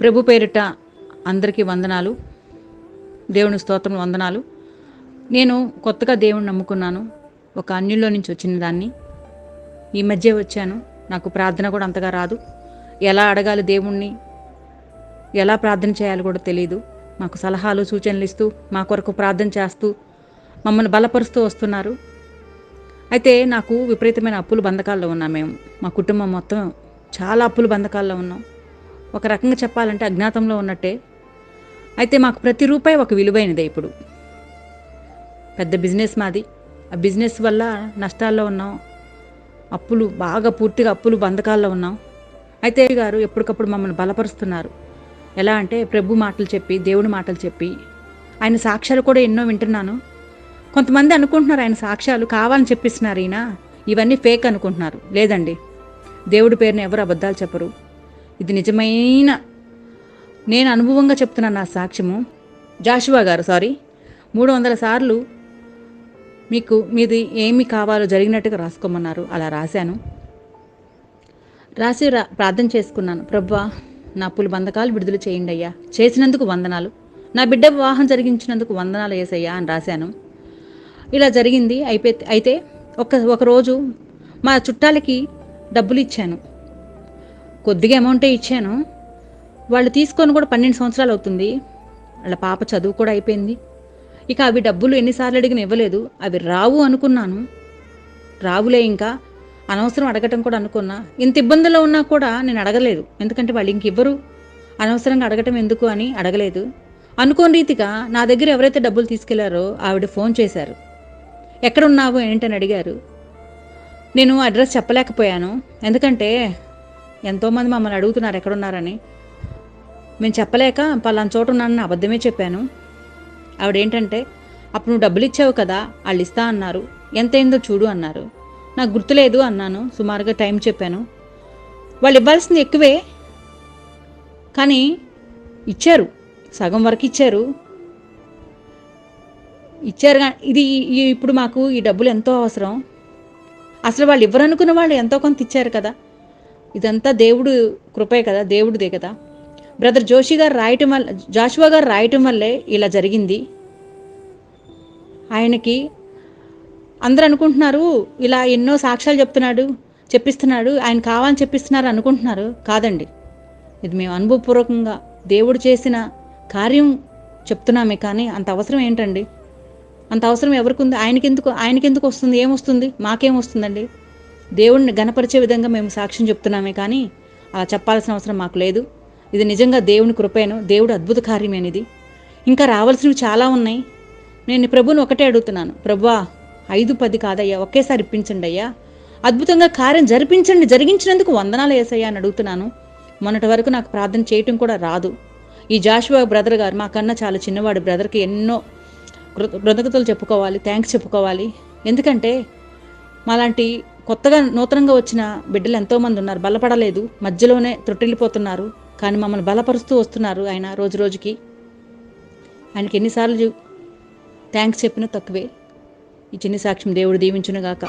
ప్రభు పేరిట అందరికీ వందనాలు. దేవుని స్తోత్రం వందనాలు. నేను కొత్తగా దేవుని నమ్ముకున్నాను. ఒక అన్యుల్లో నుంచి వచ్చిన దాన్ని. ఈ మధ్య వచ్చాను. నాకు ప్రార్థన కూడా అంతగా రాదు. ఎలా అడగాలి దేవుణ్ణి? ఎలా ప్రార్థన చేయాలో కూడా తెలియదు మాకు సలహాలు సూచనలు ఇస్తూ మా కొరకు ప్రార్థన చేస్తూ మమ్మల్ని బలపరుస్తూ వస్తున్నారు. అయితే నాకు విపరీతమైన అప్పులు బంధకాల్లో ఉన్నాం మేము. మా కుటుంబం మొత్తం చాలా అప్పులు బంధకాల్లో ఉన్నాం. ఒక రకంగా చెప్పాలంటే అజ్ఞాతంలో ఉన్నట్టే. అయితే మాకు ప్రతి రూపాయి ఒక విలువైనదే ఇప్పుడు. పెద్ద బిజినెస్ మాది. ఆ బిజినెస్ వల్ల నష్టాల్లో ఉన్నాం. అప్పులు బాగా పూర్తిగా అప్పులు బంధకాల్లో ఉన్నాం. అయితే గారు ఎప్పటికప్పుడు మమ్మల్ని బలపరుస్తున్నారు. ఎలా అంటే ప్రభు మాటలు చెప్పి దేవుడి మాటలు చెప్పి. ఆయన సాక్ష్యాలు కూడా ఎన్నో వింటున్నాను. కొంతమంది అనుకుంటున్నారు ఆయన సాక్ష్యాలు కావాలని చెప్పిస్తున్నారు ఈయన. ఇవన్నీ ఫేక్ అనుకుంటున్నారు. లేదండి. దేవుడి పేరున ఎవరు అబద్ధాలు చెప్పరు. ఇది నిజమైన నేను అనుభవంగా చెప్తున్నాను నా సాక్ష్యము. జాషువా గారు సారీ. మూడు వందల సార్లు మీకు మీది ఏమి కావాలో జరిగినట్టుగా రాసుకోమన్నారు. అలా రాశాను. రాసి రా ప్రార్థన చేసుకున్నాను. ప్రభా నా పులి బంధకాలు విడుదల చేయండి అయ్యా. చేసినందుకు వందనాలు. నా బిడ్డ వివాహం జరిగించినందుకు వందనాలు వేసయ్యా అని రాశాను. ఇలా జరిగింది. అయిపోయి అయితే ఒక ఒకరోజు మా చుట్టాలకి డబ్బులు ఇచ్చాను. కొద్దిగా అమౌంటే ఇచ్చాను. వాళ్ళు తీసుకొని కూడా పన్నెండు సంవత్సరాలు అవుతుంది. వాళ్ళ పాప చదువు కూడా అయిపోయింది. ఇక అవి డబ్బులు ఎన్నిసార్లు అడిగిన ఇవ్వలేదు. అవి రావు అనుకున్నాను. రావులే ఇంకా. అనవసరం అడగటం కూడా అనుకున్నా. ఇంత ఇబ్బందుల్లో ఉన్నా కూడా నేను అడగలేదు. ఎందుకంటే వాళ్ళు ఇంక ఇవ్వరు. అనవసరంగా అడగటం ఎందుకు అని అడగలేదు. అనుకోని రీతిగా నా దగ్గర ఎవరైతే డబ్బులు తీసుకెళ్ళారో ఆవిడ ఫోన్ చేశారు. ఎక్కడున్నావు ఏంటని అడిగారు. నేను అడ్రస్ చెప్పలేకపోయాను. ఎందుకంటే ఎంతోమంది మమ్మల్ని అడుగుతున్నారు ఎక్కడున్నారని. మేము చెప్పలేక పలానా చోట ఉన్నానని అబద్ధమే చెప్పాను. ఆవిడేంటంటే అప్పుడు నువ్వు డబ్బులు ఇచ్చావు కదా వాళ్ళు ఇస్తా అన్నారు. ఎంతైందో చూడు అన్నారు. నాకు గుర్తులేదు అన్నాను. సుమారుగా టైం చెప్పాను. వాళ్ళు ఇవ్వాల్సింది ఎక్కువే. కానీ ఇచ్చారు. సగం వరకు ఇచ్చారు. ఇచ్చారు ఇది ఇప్పుడు మాకు ఈ డబ్బులు ఎంతో అవసరం. అసలు వాళ్ళు ఇవ్వరనుకున్న వాళ్ళు ఎంతో కొంత ఇచ్చారు కదా. ఇదంతా దేవుడు కృపే కదా దేవుడిదే కదా. బ్రదర్ జోషి గారు రాయటం వల్ల జాషువా గారు రాయటం వల్లే ఇలా జరిగింది. ఆయనకి అందరూ అనుకుంటున్నారు ఇలా ఎన్నో సాక్ష్యాలు చెప్తున్నాడు చెప్పిస్తున్నాడు ఆయన కావాలని చెప్పిస్తున్నారు అనుకుంటున్నారు. కాదండి. ఇది మేము అనుభవపూర్వకంగా దేవుడు చేసిన కార్యం చెప్తున్నామే కానీ అంత అవసరం ఏంటండి? అంత అవసరం ఎవరికి ఉంది ఆయనకెందుకు ఆయనకెందుకు వస్తుంది? ఏమొస్తుంది? మాకేం వస్తుందండి దేవుడిని గణపరిచే విధంగా మేము సాక్ష్యం చెప్తున్నామే కానీ అలా చెప్పాల్సిన అవసరం మాకు లేదు. ఇది నిజంగా దేవుని కృపేను దేవుడు అద్భుత కార్యమేనిది ఇంకా రావాల్సినవి చాలా ఉన్నాయి. నేను ప్రభుని ఒకటే అడుగుతున్నాను. ప్రభువా ఐదు పది కాదయ్యా ఒకేసారి ఇప్పించండి అయ్యా. అద్భుతంగా కార్యం జరిపించండి జరిగించినందుకు వందనాలు వేసయ్యా అని అడుగుతున్నాను. మొన్నటి వరకు నాకు ప్రార్థన చేయటం కూడా రాదు. ఈ జాషువా బ్రదర్ గారు మాకన్నా చాలా చిన్నవాడు బ్రదర్కి ఎన్నో కృతజ్ఞతలు చెప్పుకోవాలి థ్యాంక్స్ చెప్పుకోవాలి. ఎందుకంటే మాలాంటి కొత్తగా నూతనంగా వచ్చిన బిడ్డలు ఎంతోమంది ఉన్నారు. బలపడలేదు. మధ్యలోనే త్రొట్టిల్లిపోతున్నారు. కానీ మమ్మల్ని బలపరుస్తూ వస్తున్నారు ఆయన రోజు రోజుకి. ఆయనకి ఎన్నిసార్లు థ్యాంక్స్ చెప్పినా తక్కువే. ఈ చిన్ని సాక్ష్యం దేవుడు దీవించునుగాక.